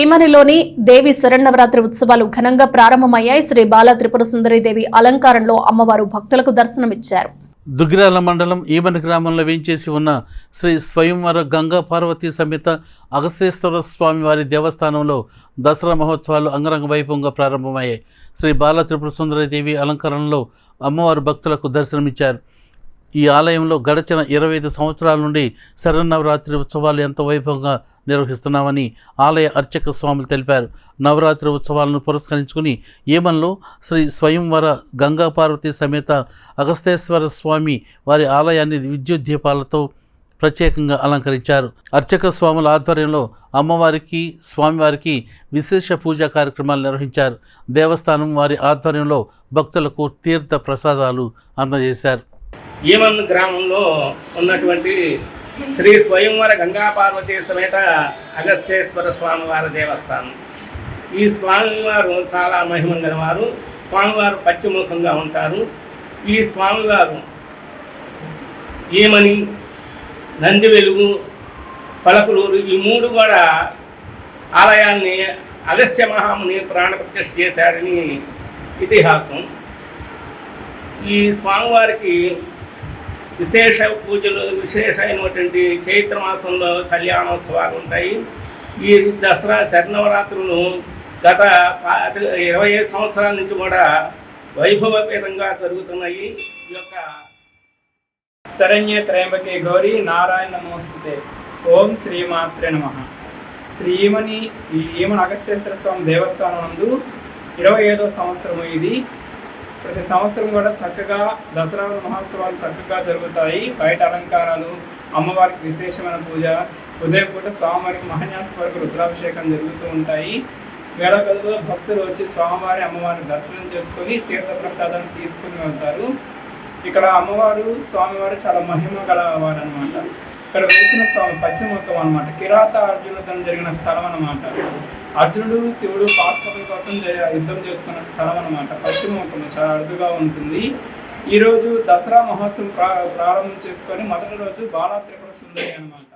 ఈమనిలోని దేవి శరణవరాత్రి ఉత్సవాలు ఘనంగా ప్రారంభమయ్యాయి. శ్రీ బాల త్రిపుర సుందరీదేవి అలంకారంలో అమ్మవారు భక్తులకు దర్శనమిచ్చారు. దుగ్గిరాల మండలం ఈమని గ్రామంలో వేయించేసి ఉన్న శ్రీ స్వయంవర గంగా పార్వతీ సమేత అగస్తేశ్వర స్వామి వారి దేవస్థానంలో దసరా మహోత్సవాలు అంగరంగ వైభవంగా ప్రారంభమయ్యాయి. శ్రీ బాల త్రిపుర సుందరీదేవి దేవి అమ్మవారు భక్తులకు దర్శనమిచ్చారు. ఈ ఆలయంలో గడచిన ఇరవై ఐదు సంవత్సరాల నుండి శరన్నవరాత్రి ఉత్సవాలు ఎంతో వైభవంగా నిర్వహిస్తున్నామని ఆలయ అర్చక స్వాములు తెలిపారు. నవరాత్రి ఉత్సవాలను పురస్కరించుకుని ఏమన్లో శ్రీ స్వయంవర గంగా పార్వతి సమేత అగస్తేశ్వర స్వామి వారి ఆలయాన్ని విద్యుత్ దీపాలతో ప్రత్యేకంగా అలంకరించారు. అర్చక స్వాముల ఆధ్వర్యంలో అమ్మవారికి స్వామివారికి విశేష పూజా కార్యక్రమాలు నిర్వహించారు. దేవస్థానం వారి ఆధ్వర్యంలో భక్తులకు తీర్థ ప్రసాదాలు అందజేశారు. ఏమన్ గ్రామంలో ఉన్నటువంటి శ్రీ స్వయంవర గంగా పార్వతీ సమేత అగస్తేశ్వర స్వామివారి దేవస్థానం. ఈ స్వామివారు చాలా మహిమ గలవారు స్వామివారు పశ్చిముఖంగా ఉంటారు. ఈ స్వామివారు ఏమని? నంది వెలుగు పలకలూరు ఈ మూడు కూడా ఆలయాన్ని అగస్య మహాముని ప్రాణప్రతిష్ఠ చేశాడని ఇతిహాసం. ఈ స్వామివారికి విశేష పూజలు విశేషమైనటువంటి చైత్ర మాసంలో కళ్యాణోత్సవాలు ఉంటాయి. ఈ దసరా శరణవరాత్రులు గత ఇరవై ఐదు సంవత్సరాల నుంచి కూడా వైభవపేతంగా జరుగుతున్నాయి. ఈ యొక్క శరణ్య త్రయంబకే గౌరీ నారాయణ నమోస్తుతే. ఓం శ్రీమాత్రే నమ. శ్రీమణి ఈ ఈమన స్వామి దేవస్థానం నందు ఇరవై ఐదో సంవత్సరం ఇది. ప్రతి సంవత్సరం కూడా చక్కగా దసరా మహోత్సవాలు చక్కగా జరుగుతాయి. బయట అలంకారాలు అమ్మవారికి విశేషమైన పూజ ఉదయం పూట స్వామివారికి మహాన్యాస వరకు రుద్రాభిషేకం జరుగుతూ ఉంటాయి. వేడగదులో భక్తులు వచ్చి స్వామివారి అమ్మవారిని దర్శనం చేసుకొని తీర్థప్రసాదాన్ని తీసుకుని వెళ్తారు. ఇక్కడ అమ్మవారు స్వామివారు చాలా మహిమ గలవారు అనమాట ఇక్కడ వేసిన స్వామి పశ్చిమముఖం అనమాట కిరాత అర్జునుడితో జరిగిన స్థలం అనమాట అర్జునుడు శివుడు పాస్పతుల కోసం యుద్ధం చేసుకున్న స్థలం అనమాట పశ్చిమముఖం చాలా అరుదుగా ఉంటుంది. ఈరోజు దసరా మహోత్సవం ప్రా ప్రారంభం చేసుకొని మొదటి రోజు బాలా త్రిపుర సుందరి అనమాట